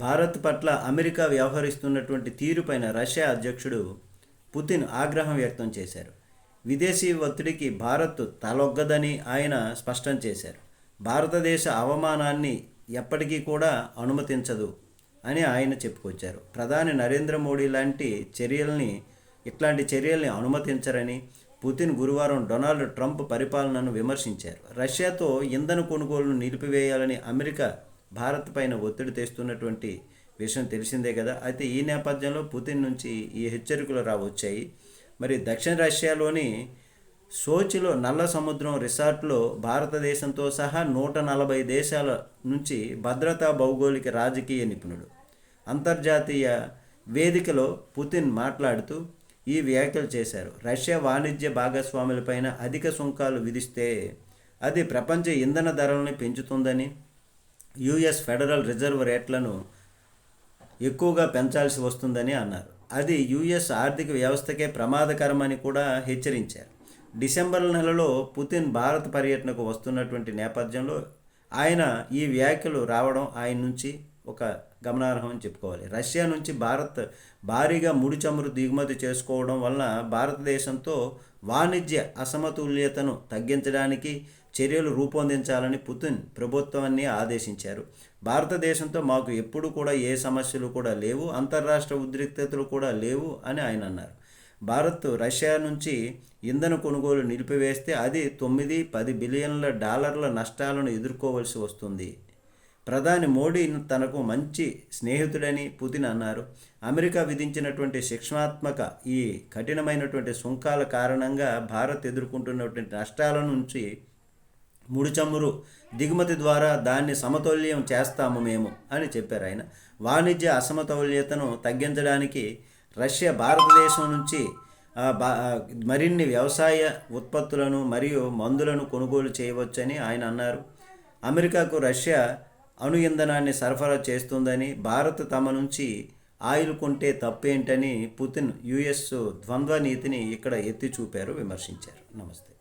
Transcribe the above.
భారత్ పట్ల అమెరికా వ్యవహరిస్తున్నటువంటి తీరుపైన రష్యా అధ్యక్షుడు పుతిన్ ఆగ్రహం వ్యక్తం చేశారు. విదేశీ ఒత్తిడికి భారత్ తలొగ్గదని ఆయన స్పష్టం చేశారు. భారతదేశ అవమానాన్ని ఎప్పటికీ కూడా అనుమతించదు అని ఆయన చెప్పుకొచ్చారు. ప్రధాని నరేంద్ర మోడీ లాంటి చర్యల్ని ఇట్లాంటి చర్యల్ని అనుమతించరని పుతిన్ గురువారం డొనాల్డ్ ట్రంప్ పరిపాలనను విమర్శించారు. రష్యాతో ఇంధన కొనుగోలును నిలిపివేయాలని అమెరికా భారత్ పైన ఒత్తిడి తెస్తున్నటువంటి విషయం తెలిసిందే కదా. అయితే ఈ నేపథ్యంలో పుతిన్ నుంచి ఈ హెచ్చరికలు రావచ్చాయి మరి దక్షిణ రష్యాలోని సోచిలో నల్ల సముద్రం రిసార్ట్లో భారతదేశంతో సహా నూట నలభై దేశాల నుంచి భద్రతా భౌగోళిక రాజకీయ నిపుణుడు. అంతర్జాతీయ వేదికలో పుతిన్ మాట్లాడుతూ ఈ వ్యాఖ్యలు చేశారు. రష్యా వాణిజ్య భాగస్వాములపైన అధిక సుంకాలు విధిస్తే అది ప్రపంచ ఇంధన ధరలను పెంచుతుందని యుఎస్ ఫెడరల్ రిజర్వ్ రేట్లను ఎక్కువగా పెంచాల్సి వస్తుందని అన్నారు. అది యుఎస్ ఆర్థిక వ్యవస్థకే ప్రమాదకరమని కూడా హెచ్చరించారు. డిసెంబర్ నెలలో పుతిన్ భారత్ పర్యటనకు వస్తున్నటువంటి నేపథ్యంలో ఆయన ఈ వ్యాఖ్యలు రావడం ఆయన నుంచి ఒక గమనార్హం అని చెప్పుకోవాలి. రష్యా నుంచి భారత్ భారీగా ముడి చమురు దిగుమతి చేసుకోవడం వలన భారతదేశంతో వాణిజ్య అసమతుల్యతను తగ్గించడానికి చర్యలు రూపొందించాలని పుతిన్ ప్రభుత్వాన్ని ఆదేశించారు. భారతదేశంతో మాకు ఎప్పుడు కూడా ఏ సమస్యలు కూడా లేవు అంతర్రాష్ట్ర ఉద్రిక్తతలు కూడా లేవు అని ఆయన అన్నారు. భారత్ రష్యా నుంచి ఇంధన కొనుగోలు నిలిపివేస్తే అది తొమ్మిది పది బిలియన్ల డాలర్ల నష్టాలను ఎదుర్కోవలసి వస్తుంది. ప్రధాని మోడీ తనకు మంచి స్నేహితుడని పుతిన్ అన్నారు. అమెరికా విధించినటువంటి శిక్షణాత్మక ఈ కఠినమైనటువంటి సుంకాల కారణంగా భారత్ ఎదుర్కొంటున్నటువంటి నష్టాల నుంచి ముడి చమురు దిగుమతి ద్వారా దాన్ని సమతౌల్యం చేస్తాము మేము అని చెప్పారు ఆయన. వాణిజ్య అసమతౌల్యతను తగ్గించడానికి రష్యా భారతదేశం నుంచి మరిన్ని వ్యవసాయ ఉత్పత్తులను మరియు మందులను కొనుగోలు చేయవచ్చని ఆయన అన్నారు. అమెరికాకు రష్యా అణు ఇంధనాన్ని సరఫరా చేస్తుందని భారత్ తమ నుంచి ఆయిల్ కొంటే తప్పేంటని పుతిన్ యుఎస్ ద్వంద్వ నీతిని ఇక్కడ ఎత్తి చూపారు విమర్శించారు. నమస్తే.